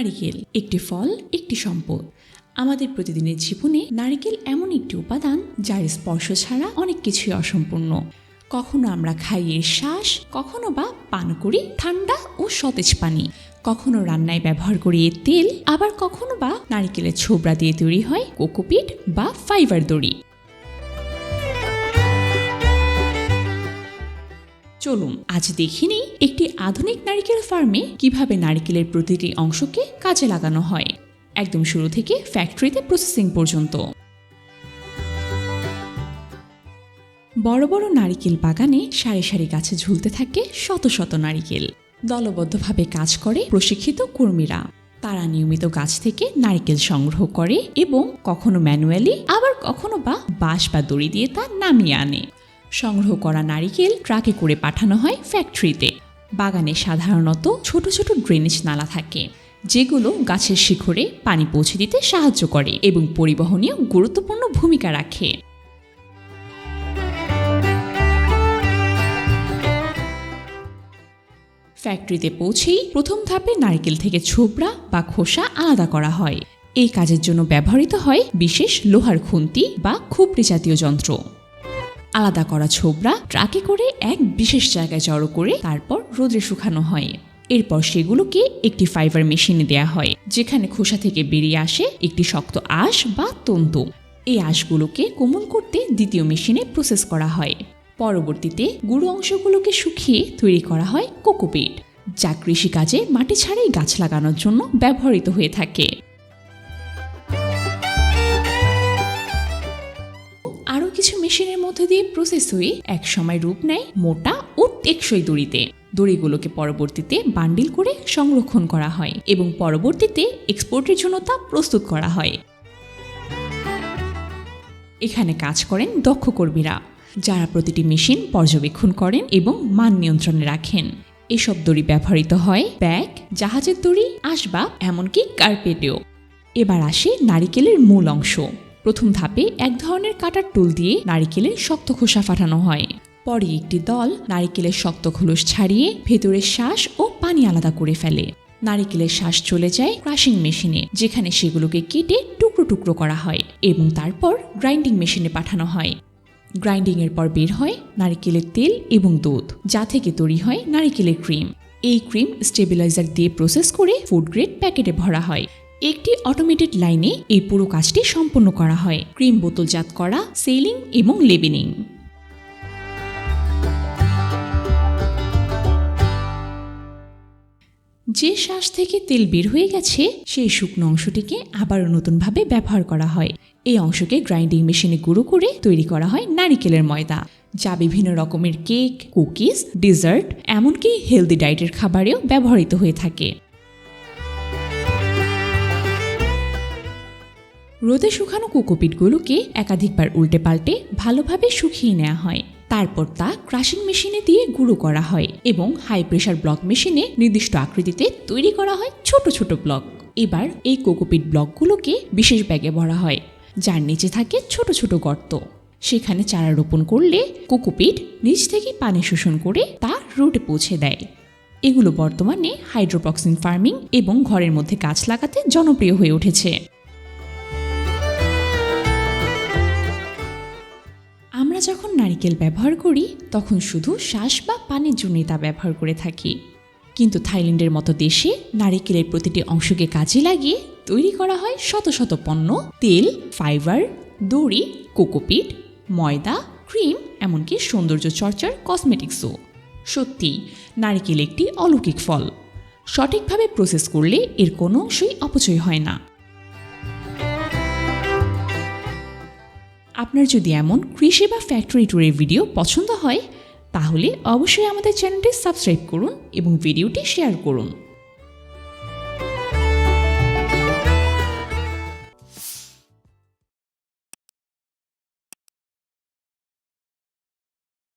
নারিকেল, একটি ফল, একটি সম্পদ। আমাদের প্রতিদিনের জীবনে নারিকেল এমন একটি উপাদান যার স্পর্শ ছাড়া অনেক কিছুই অসম্পূর্ণ। কখনো আমরা খাই এর শ্বাস, কখনো বা পান করি ঠান্ডা ও সতেজ পানি। কখনো রান্নায় ব্যবহার করি এর তেল, আবার কখনো বা নারিকেলের ছোবড়া দিয়ে তৈরি হয় কোকোপিট বা ফাইবার দড়ি। চলুন। আজ দেখিনি একটি আধুনিক নারিকেল ফার্মে কীভাবে নারিকেলের প্রতিটি অংশকে কাজে লাগানো হয়। একদম শুরু থেকে ফ্যাক্টরিতে প্রসেসিং পর্যন্ত। বড় বড় নারিকেল বাগানে সারি সারি গাছে ঝুলতে থাকে শত শত নারিকেল। দলবদ্ধভাবে কাজ করে প্রশিক্ষিত কর্মীরা। তারা নিয়মিত গাছ থেকে নারিকেল সংগ্রহ করে এবং কখনো ম্যানুয়ালি, আবার কখনো বা বাঁশ বা দড়ি দিয়ে তা নামিয়ে আনে। সংগ্রহ করা নারিকেল ট্রাকে করে পাঠানো হয় ফ্যাক্টরিতে। বাগানে সাধারণত ছোট ছোট ড্রেনেজ নালা থাকে, যেগুলো গাছের শিখরে পানি পৌঁছে দিতে সাহায্য করে এবং পরিবহনীয় গুরুত্বপূর্ণ ভূমিকা রাখে। ফ্যাক্টরিতে পৌঁছেই প্রথম ধাপে নারকেল থেকে ছোবড়া বা খোসা আলাদা করা হয়। এই কাজের জন্য ব্যবহৃত হয় বিশেষ লোহার খুন্তি বা খুপড়ি জাতীয় যন্ত্র। আলাদা করা ছোবড়া ট্রাকে করে এক বিশেষ জায়গায় জড়ো করে তারপর রোদে শুকানো হয়। এরপর সেগুলোকে একটি ফাইবার মেশিনে দেয়া হয়, যেখানে খোসা থেকে বেরিয়ে আসে একটি শক্ত আঁশ বা তন্তু। এই আঁশগুলোকে কোমল করতে দ্বিতীয় মেশিনে প্রসেস করা হয়। পরবর্তীতে গুঁড়ো অংশগুলোকে শুকিয়ে তৈরি করা হয় কোকোপিট, যা কৃষিকাজে মাটি ছাড়াই গাছ লাগানোর জন্য ব্যবহৃত হয়ে থাকে। আরও কিছু মেশিনের মধ্যে দিয়ে প্রসেস হয়ে একসময় রূপ নেয় মোটা ও টেকসই দড়িতে। দড়িগুলোকে পরবর্তীতে বান্ডিল করে সংরক্ষণ করা হয় এবং পরবর্তীতে এক্সপোর্টের জন্য তা প্রস্তুত করা হয়। এখানে কাজ করেন দক্ষ কর্মীরা, যারা প্রতিটি মেশিন পর্যবেক্ষণ করেন এবং মান নিয়ন্ত্রণে রাখেন। এসব দড়ি ব্যবহৃত হয় ব্যাগ, জাহাজের দড়ি, আসবাব, এমনকি কার্পেটেও। এবার আসে নারিকেলের মূল অংশ। প্রথম ধাপে এক ধরনের কাটার টুল দিয়ে নারিকেলের শক্ত খোসা ফাটানো হয়। পরে একটি দল নারিকেলের শক্ত খোলস ছাড়িয়ে ভেতরের শ্বাস ও পানি আলাদা করে ফেলে। নারিকেলের শ্বাস চলে যায় ক্রাশিং মেশিনে, যেখানে সেগুলোকে কেটে টুকরো টুকরো করা হয় এবং তারপর গ্রাইন্ডিং মেশিনে পাঠানো হয়। গ্রাইন্ডিংয়ের পর বের হয় নারিকেলের তেল এবং দুধ, যা থেকে তৈরি হয় নারিকেলের ক্রিম। এই ক্রিম স্টেবিলাইজার দিয়ে প্রসেস করে ফুড গ্রেড প্যাকেটে ভরা হয়। একটি অটোমেটেড লাইনে এই পুরো কাজটি সম্পন্ন করা হয়। ক্রিম বোতলজাত করা সেলিং এবং লেবেনিং যে শ্বাস থেকে তেল বের হয়ে গেছে, সেই শুকনো অংশটিকে আবারও নতুনভাবে ব্যবহার করা হয়। এই অংশকে গ্রাইন্ডিং মেশিনে গুঁড়ো করে তৈরি করা হয় নারিকেলের ময়দা। যা বিভিন্ন রকমের কেক কুকিজ ডিজার্ট এমনকি হেলদি ডায়েটের খাবারেও ব্যবহৃত হয়ে থাকে। রোদে শুকানো কোকোপিটগুলোকে একাধিকবার উল্টে পাল্টে ভালোভাবে শুকিয়ে নেওয়া হয়। তারপর তা ক্রাশিং মেশিনে দিয়ে গুঁড়ো করা হয় এবং হাই প্রেশার ব্লক মেশিনে নির্দিষ্ট আকৃতিতে তৈরি করা হয় ছোট ছোট ব্লক এবার এই কোকোপিট ব্লকগুলোকে বিশেষ ব্যাগে ভরা হয়, যার নিচে থাকে ছোট ছোট গর্ত। সেখানে চারা রোপণ করলে কোকোপিট নিচ থেকে পানি শোষণ করে তা রুটে পৌঁছে দেয়। এগুলো বর্তমানে হাইড্রোপক্সিন ফার্মিং এবং ঘরের মধ্যে গাছ লাগাতে জনপ্রিয় হয়ে উঠেছে। আমরা যখন নারিকেল ব্যবহার করি, তখন শুধু শ্বাস বা পানির জন্যই তা ব্যবহার করে থাকি। কিন্তু থাইল্যান্ডের মতো দেশে নারিকেলের প্রতিটি অংশকে কাজে লাগিয়ে তৈরি করা হয় শত শত পণ্য, তেল, ফাইবার, দড়ি, কোকোপিট, ময়দা, ক্রিম, এমনকি সৌন্দর্য চর্চার কসমেটিক্সও। সত্যি, নারিকেল একটি অলৌকিক ফল। সঠিকভাবে প্রসেস করলে এর কোনো অংশই অপচয় হয় না। আপনার যদি এমন কৃষি বা ফ্যাক্টরি ট্যুরের ভিডিও পছন্দ হয়, তাহলে অবশ্যই আমাদের চ্যানেলটি সাবস্ক্রাইব করুন এবং ভিডিওটি শেয়ার করুন।